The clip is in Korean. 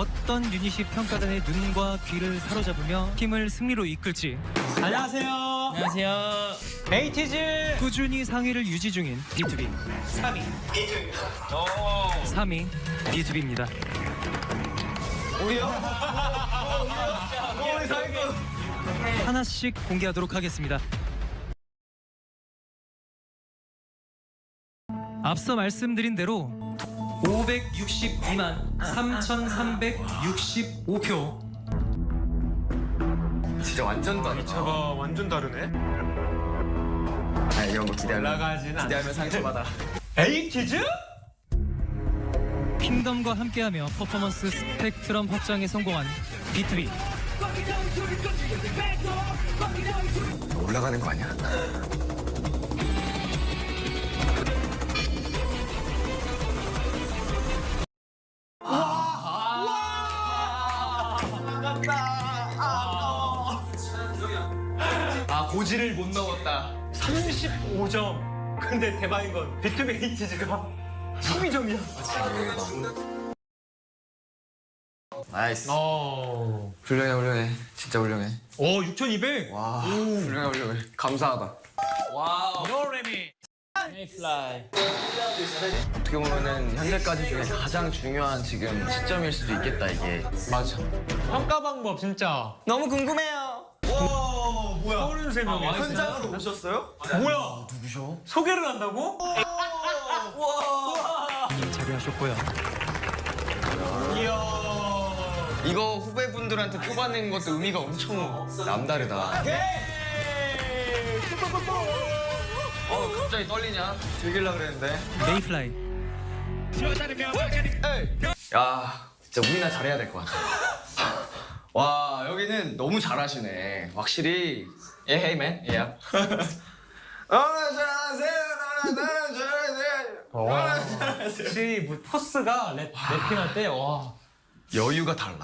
어떤 유닛이 평가단의 눈과 귀를 사로잡으며 팀을 승리로 이끌지? 안녕하세요. 안녕하세요. 에이티즈. 꾸준히 상위를 유지 중인 B2B. 3위. 3위 B2B입니다. 하나씩 공개하도록 하겠습니다. 앞서 말씀드린 대로 562만 3,365표 진짜 완전 다르다. 차가 완전 다르네. 아, 이런 거 기대하면 올라가진. 기대하면 상처받아. 에이티즈? 킹덤과 함께하며 퍼포먼스 스펙트럼 확장에 성공한 B2B 올라가는 거 아니야? 아 고지를 못 넘었다. 35점. 근데 대박인 건 비투비 에이티즈가 12점이야. 나이스. 어. 훌륭해 훌륭해. 진짜 훌륭해. 오, 6,200. 와 훌륭해 훌륭해. 감사하다. 노래미. 메이플라이. 어떻게 보면은 현재까지 중에 가장 중요한 지금 시점일 수도 있겠다 이게. 맞아. 평가 방법 진짜. 너무 궁금해요. 와 뭐야? 33명이 현장으로 오셨어요? 뭐야? 누구셔? 소개를 한다고? 자리하셨고요 이야. 이거 후배분들한테 표받는 것도 의미가 엄청 남다르다. 어 갑자기 떨리냐? 즐길라 그랬는데. 메이플라이 야 진짜 우리나 잘해야 될 것 같아. 와 여기는 너무 잘하시네. 확실히 예 헤이맨 예. 너는 잘하세요. 너는 잘하세요. 와. 확실히 뭐 포스가 랩, 랩핑할 때 와. 여유가 달라.